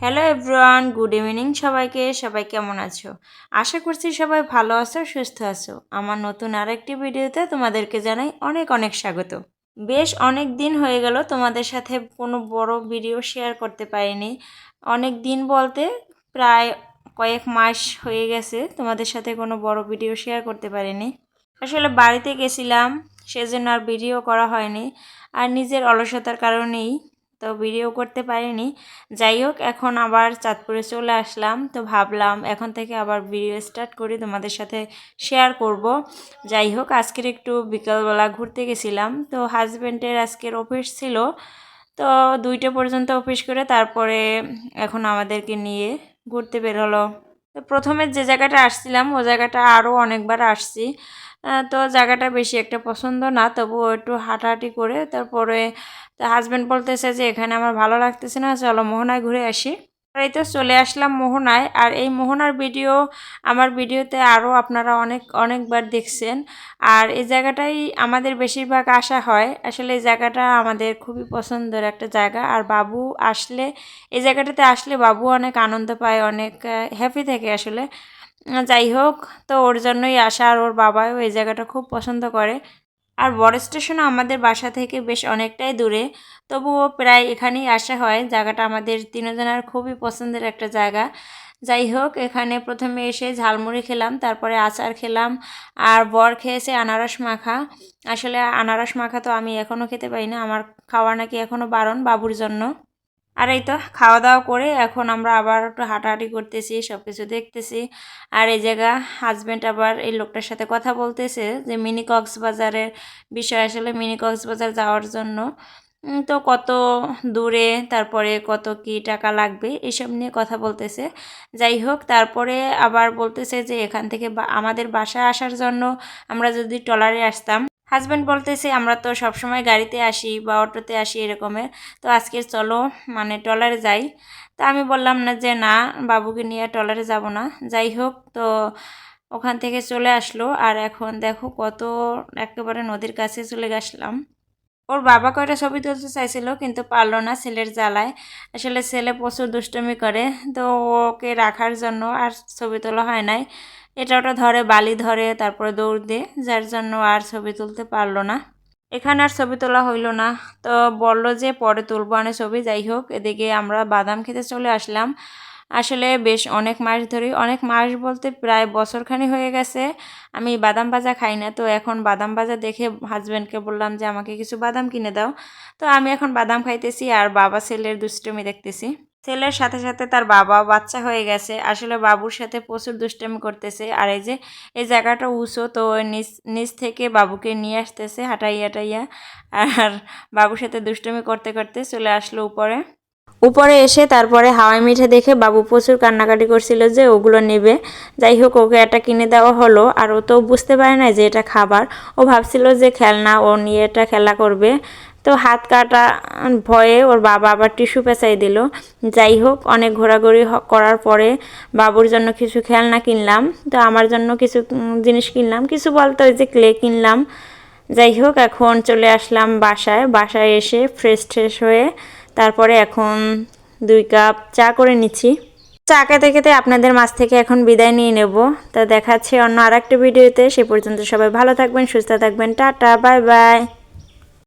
Hello everyone good evening সবাইকে। সবাই কেমন আছো? আশা করছি সবাই ভালো আছো, সুস্থ আছো। আমার নতুন আরেকটি ভিডিওতে তোমাদেরকে জানাই অনেক অনেক স্বাগত। বেশ অনেক দিন হয়ে গেল তোমাদের সাথে কোনো বড় ভিডিও শেয়ার করতে পারিনি। অনেক দিন বলতে প্রায় কয়েক মাস হয়ে গেছে তোমাদের সাথে কোনো বড় ভিডিও শেয়ার করতে পারিনি। আসলে বাড়িতে গেছিলাম, সেজন্য আর ভিডিও করা হয়নি। আর নিজের অলসতার কারণেই তো ভিডিও করতে পারিনি। যাই হোক এখন আবার চাঁদপুরে চলে আসলাম। তো ভাবলাম এখন থেকে আবার ভিডিও স্টার্ট করি, তোমাদের সাথে শেয়ার করব। যাই হোক আজকের একটু বিকালবেলা ঘুরতে গেছিলাম। তো হাজব্যান্ডের আজকের অফিস ছিল। তো দুইটা পর্যন্ত অফিস করে তারপরে এখন আমাদেরকে নিয়ে ঘুরতে বের হলো। তো প্রথমে যে জায়গাটা আসছিলাম, ও জায়গাটা আরও অনেকবার আসছি। তো জায়গাটা বেশি একটা পছন্দ না, তবুও একটু হাঁটাহাঁটি করে তারপরে হাজব্যান্ড বলতেছে যে, এখানে আমার ভালো লাগতেছে না, চলো মোহনায় ঘুরে আসি। এই তো চলে আসলাম মোহনায়। আর এই মোহনার ভিডিও, আমার ভিডিওতে আরও আপনারা অনেক, অনেকবার দেখছেন। আর এই জায়গাটাই আমাদের বেশিরভাগ আসা হয়। আসলে এই জায়গাটা আমাদের খুবই পছন্দের একটা জায়গা। আর বাবু আসলে, এই জায়গাটাতে আসলে বাবু অনেক আনন্দ পায়, অনেক হ্যাপি থাকে আসলে। যাই হোক, তো ওর জন্যই আসা আর ওর বাবাও এই জায়গাটা খুব পছন্দ করে। আর বড় স্টেশনও আমাদের বাসা থেকে বেশ অনেকটাই দূরে। তবুও প্রায় এখানেই আসা হয়। জায়গাটা আমাদের তিনজনের খুবই পছন্দের একটা জায়গা। যাই হোক, এখানে প্রথমে এসে ঝালমুড়ি খেলাম, তারপরে আচার খেলাম, আর বর খেয়েছে আনারস মাখা। আসলে আনারস মাখা তো আমি এখনও খেতে পারি না। আমার খাওয়া নাকি এখনও বারণ বাবুর জন্য। আর এই তো খাওয়া দাওয়া করে এখন আমরা আবার একটু হাঁটাহাঁটি করতেছি সব কিছু দেখতেছি। আর এই জায়গা হাজব্যান্ড আবার এই লোকটার সাথে কথা বলতেছে যে মিনি কক্সবাজারের বিষয় আসলে মিনি কক্সবাজার যাওয়ার জন্য। তো কত দূরে, তারপরে কত কি টাকা লাগবে, এসব নিয়ে কথা বলতেছে। যাই হোক, তারপরে আবার বলতেছে যে এখান থেকে আমাদের বাসায় আসার জন্য আমরা যদি ট্রলারে আসতাম। হাজব্যান্ড বলতেছে, আমরা তো সবসময় গাড়িতে আসি বা অটোতে আসি এরকমের তো আজকে চলো মানে ট্রলারে যাই। তা আমি বললাম না যে, না, বাবুকে নিয়ে ট্রলারে যাব না। যাই হোক, তো ওখান থেকে চলে আসলো। আর এখন দেখো কত একেবারে নদীর কাছে চলে গেছিলাম ওর বাবা কয়টা ছবি তুলতে চাইছিল, কিন্তু পারল না ছেলের জ্বালায়। আসলে ছেলে প্রচুর দুষ্টুমি করে, তো ওকে রাখার জন্য আর ছবি তোলা হয় নাই। এটা ওটা ধরে, বালি ধরে, তারপরে দৌড় দিয়ে, যার জন্য আর ছবি তুলতে পারল না। এখানে আর ছবি তোলা হইল না। তো বলল যে পরে তুলবো আনে ছবি, যাই হোক, এদিকে আমরা বাদাম খেতে চলে আসলাম। আসলে বেশ অনেক মাস ধরে অনেক মাস বলতে প্রায় বছরখানি হয়ে গেছে আমি বাদাম ভাজা খাই না। তো এখন বাদাম ভাজা দেখে হাজব্যান্ডকে বললাম যে, আমাকে কিছু বাদাম কিনে দাও। তো আমি এখন বাদাম খাইতেছি আর বাবা ছেলের দুষ্টমি দেখতেছি। ছেলের সাথে সাথে তার বাবা বাচ্চা হয়ে গেছে। আসলে বাবুর সাথে প্রচুর দুষ্টামি করতেছে। আর এই যে, এই জায়গাটা উঁচু, তো নিচ নিচ থেকে বাবুকে নিয়ে আসতেছে হাঁটাইয়া হাঁটাইয়া আর বাবুর সাথে দুষ্টুমি করতে করতে চলে আসলো উপরে। উপরে এসে তারপরে হাওয়াই মিঠে দেখে বাবু প্রচুর কান্নাকাটি করছিল যে ওগুলো নেবে। যাই হোক, ওকে একটা কিনে দেওয়া হলো। আর ও তো বুঝতে পারে না যে এটা খাবার। ও ভাবছিল যে খেলনা, ও নিয়ে এটা খেলা করবে। তো হাত কাটা ভয়ে ওর বাবা আবার টিস্যু পেঁচাই দিল। যাই হোক, অনেক ঘোরাঘুরি করার পরে বাবুর জন্য কিছু খেলনা কিনলাম। তো আমার জন্য কিছু জিনিস কিনলাম। কিছু বলতে ওই যে ক্লে কিনলাম। যাই হোক, এখন চলে আসলাম বাসায়। বাসায় এসে ফ্রেশ ট্রেশ হয়ে তারপরে এখন দুই কাপ চা করে নিচ্ছি। চা খেতে খেতে আপনাদের মাছ থেকে এখন বিদায় নিয়ে নেব। তা দেখাচ্ছে অন্য আর একটা ভিডিওতে। সে পর্যন্ত সবাই ভালো থাকবেন, সুস্থ থাকবেন। Tata, bye bye.